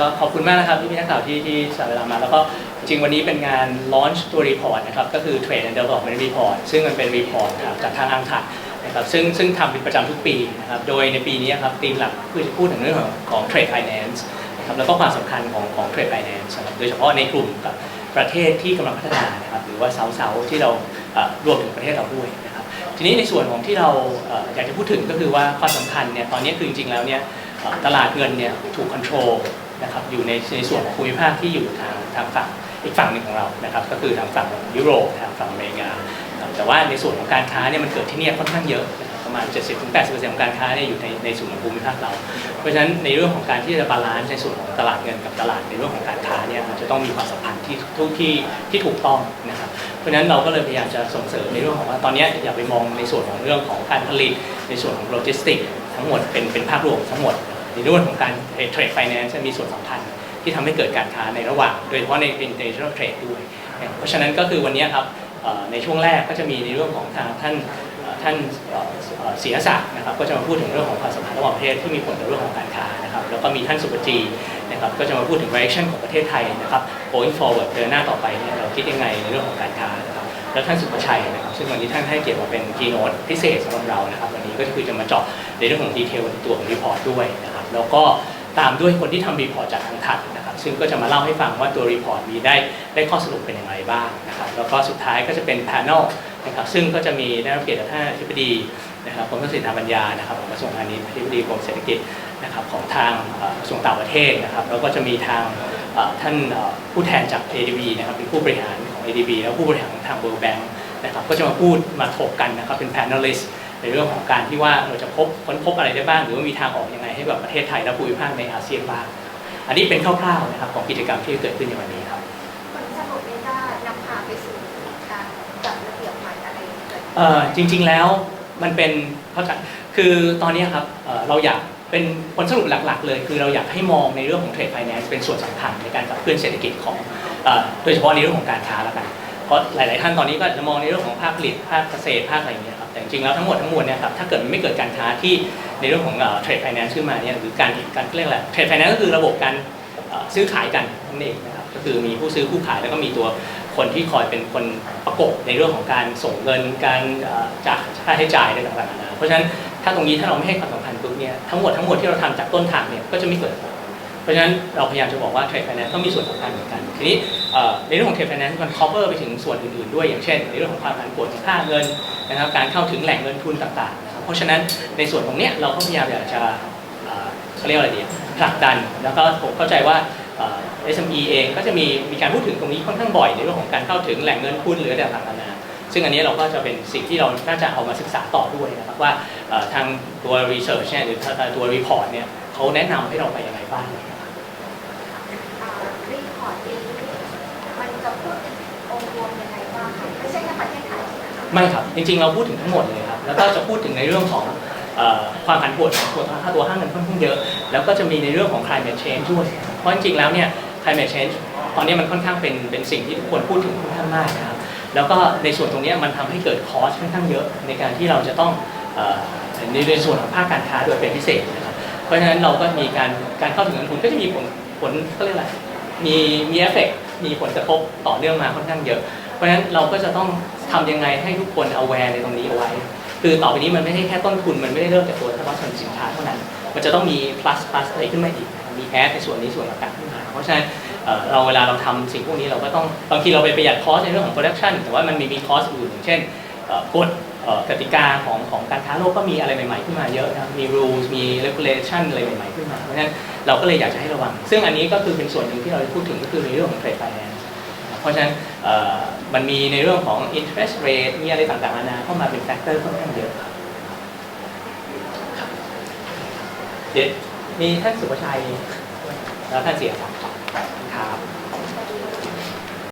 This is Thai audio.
ก็ขอบคุณมากนะครับที่พี่นักข่าวที่ที่สละเวลามา แล้วก็จริงวันนี้เป็นงาน launch ตัว report นะครับก็คือ Trade and Development Report ซึ่งมันเป็น report นะครับจากทางอังถัดนะครับซึ่งซึ่งทำเป็นประจำทุกปีนะครับโดยในปีนี้ครับธีมหลักคือจะพูดถึงเรื่องของของ Trade Finance นะครับแล้วก็ความสำคัญของของ Trade Finance นะครับโดยเฉพาะในกลุ่มกับประเทศที่กำลังพัฒนานะครับหรือว่าเซาเซาที่เรารวมถึงประเทศเราด้วยนะครับทีนี้ในส่วนของที่เราอยากจะพูดถึงก็คือว่าความสำคัญเนี่ยตอนนี้คือจริงๆแล้วเนี่ยตลาดเงินเนี่ยถูกคอนโทรล นะครับอยู่ในในส่วนของภูมิภาคที่อยู่ทางทางฝั่งอีกฝั่งหนึ่งของเรานะครับก็คือทางฝั่งของยุโรปทางฝั่งอเมริกาแต่ว่าในส่วนของการค้าเนี่ยมันเกิดที่นี่ค่อนข้างเยอะนะครับประมาณ 70-80%ของการค้าเนี่ยอยู่ในในส่วนของภูมิภาคเรา เพราะฉะนั้นในเรื่องของการที่จะบาลานซ์ในส่วนของตลาดเงินกับตลาดในเรื่องของการค้าเนี่ยมันจะต้องมีความสัมพันธ์ที่ทุกที่ที่ถูกต้องนะครับเพราะฉะนั้นเราก็เลยพยายามจะส่งเสริมในเรื่องของว่าตอนนี้อย่าไปมองในส่วนของเรื่องของการผลิตในส่วนของโลจิสติกทั้งหมดเป็นเป็นภาพรวมทั้งหมด ในเรื่องของการเทรดไฟแนนซ์มีส่วนสำคัญที่ทำให้เกิดการค้าในระหว่าง โดยเฉพาะใน international trade ด้วย เพราะฉะนั้นก็คือวันนี้ครับในช่วงแรกก็จะมีในเรื่องของทางท่านท่านศิรศักดิ์นะครับก็จะมาพูดถึงเรื่องของความสัมพันธ์ระหว่างประเทศที่มีผลต่อเรื่องของการค้านะครับแล้วก็มีท่านสุปจีนะครับก็จะมาพูดถึง direction ของประเทศไทยนะครับ going forward เดินหน้าต่อไปเนี่ยเราคิดยังไงในเรื่องของการค้า แล้วท่านสุประชัยนะครับ ซึ่งวันนี้ท่านให้เกียรติมาเป็น keynote พิเศษสำหรับเรานะครับ วันนี้ก็คือจะมาเจาะในเรื่องของดีเทลตัวของรีพอร์ตด้วยนะครับ แล้วก็ตามด้วยคนที่ทำรีพอร์ตจากทางถัดนะครับ ซึ่งก็จะมาเล่าให้ฟังว่าตัวรีพอร์ตมีได้ได้ข้อสรุปเป็นอย่างไรบ้างนะครับ แล้วก็สุดท้ายก็จะเป็น panel นะครับซึ่งก็จะมีได้รับเกียรติจากท่านอธิบดีนะครับกรมทรัพย์สินทางปัญญานะครับของกระทรวงพาณิชย์อธิบดีกรมเศรษฐกิจนะครับของทางกระทรวงต่างประเทศนะครับ แล้วก็จะมีทางท่านผู้แทนจาก ADB นะครับเป็นผู้บริหาร ADB แล้วผู้บริหารของทาง World Bank นะครับก็จะมาพูดมาถกกันนะครับเป็น panelist ในเรื่องของการที่ว่าเราจะพบค้นพบอะไรได้บ้าง หรือว่ามีทางออกยังไงให้กับประเทศไทยและภูมิภาคในอาเซียนบ้าง อันนี้เป็นคร่าวๆนะครับของกิจกรรมที่เกิดขึ้นในวันนี้ครับผลสรุปนี้จะนำพาไปสู่การจัดระเบียบใหม่อะไรเกิดขึ้นเอ่อจริง ๆแล้วมันเป็นเข้าใจคือตอนนี้ครับเอ่อเราอยาก เป็นผลสรุปหลักๆ เลย คือเราอยากให้มองในเรื่องของเทรดไฟแนนซ์เป็นส่วนสำคัญในการขับเคลื่อนเศรษฐกิจของโดยเฉพาะในเรื่องของการค้าแล้วกันเพราะหลาย ๆ ท่านตอนนี้ก็จะมองในเรื่องของภาคผลิตภาคเกษตรภาคอะไรอย่างเงี้ยครับแต่จริงๆแล้วทั้งหมดทั้งมวลเนี่ยครับถ้าเกิดไม่เกิดการค้าที่ในเรื่องของเทรดไฟแนนซ์ขึ้นมาเนี่ยหรือการการเรียกอะไรเทรดไฟแนนซ์ก็คือระบบการซื้อขายกันนั่นเองนะครับก็คือมีผู้ซื้อผู้ขายแล้วก็มีตัวคนที่คอยเป็นคนประกบในเรื่องของการส่งเงินการจ่ายค่าใช้จ่ายอะไรต่างๆนานาเพราะฉะนั้นถ้าตรงนี้ถ้าเราไม่ให้ความสำคัญ ปุ๊บเนี่ยทั้งหมดทั้งหมดที่เราทำจากต้นทางเนี่ยก็จะไม่เกิดผลเพราะฉะนั้นเราพยายามจะบอกว่าเทรดไฟแนนซ์ต้องมีส่วนสำคัญเหมือนกัน ทีนี้ในเรื่องของเทรดไฟแนนซ์มัน cover ไปถึงส่วนอื่นๆด้วยอย่างเช่น ในเรื่องของความผันผวนของค่าเงินนะครับการเข้าถึงแหล่งเงินทุนต่างๆนะครับเพราะฉะนั้นในส่วนตรงเนี้ยเราก็พยายามอยากจะเขาเรียกว่าอะไรดีผลักดันแล้วก็ผมเข้าใจว่าเอ่อ SME เองก็จะมีมีการพูดถึงตรงนี้ค่อนข้างบ่อยในเรื่องของการเข้าถึงแหล่งเงินทุนหรืออะไรต่างๆนานา ซึ่งอันนี้เราก็จะเป็นสิ่งที่เราน่าจะเอามาศึกษาต่อด้วยนะครับว่าเอ่อทางตัว research เนี่ยหรือตัว report เนี่ยเขาแนะนำให้เราไปยังไงบ้างอ่ารีพอร์ตนี้มันจะพูดถึงองค์รวมยังไงบ้างคะไม่ใช่แค่ประเทศไทยใช่ไหมคะไม่ครับ จริงๆ เราพูดถึงทั้งหมดเลยครับ แล้วก็จะพูดถึงในเรื่องของเอ่อความผันผวนของตัวค่าตัวห้างเงินค่อนข้างเยอะ แล้วก็จะมีในเรื่องของ climate change ด้วย เพราะจริงๆ แล้วเนี่ย climate change ตอนนี้มันค่อนข้างเป็นเป็นสิ่งที่ทุกคนพูดถึงค่อนข้างมากนะครับ แล้วก็ในส่วนตรงนี้มันทำให้เกิดคอสค่อนข้างเยอะในการที่เราจะต้องอในในส่วนของภาคการค้าโดยเป็นพิเศษนะครับเพราะฉะนั้นเราก็มีการการเข้าถึงเงินทุนก็จะมีผลผลเขาเรียกอะไรมีมีเอฟเฟกมีผลกระทบต่อเนื่องมาค่อนข้างเยอะ เพราะฉะนั้นเราก็จะต้องทำยังไงให้ทุกคน aware ในตรงนี้เอาไว้ คือต่อไปนี้มันไม่ใช่แค่ต้นทุนมันไม่ได้เริ่มจากตัวเฉพาะสินค้าเท่านั้น มันจะต้องมี plus plus อะไรขึ้นมาอีก มีแอดในส่วนนี้ส่วนต่างๆขึ้นมาเพราะฉะนั้นเอ่เราเวลาเราทำสิ่งพวกนี้เราก็ต้องบางทีเราไปประหยัดคอสในเรื่องของ production แต่ว่ามันมีมีคอสอื่นอย่างเช่นกฎกติกาของของการค้าโลกก็มีอะไรใหม่ ๆ ขึ้นมาเยอะนะมี rules มี regulation อะไรใหม่ๆขึ้นมา เพราะฉะนั้นเราก็เลยอยากจะให้ระวัง ซึ่งอันนี้ก็คือเป็นส่วนหนึ่งที่เราจะพูดถึงก็คือในเรื่องของ trade finance เพราะฉะนั้นมันมีในเรื่องของ interest rate มีอะไรต่างๆนานาเข้ามาเป็น factor ค่อนข้างเยอะครับเดี๋ยว มีท่านสุภชัยแล้วท่านเสียศักดิ์ครับ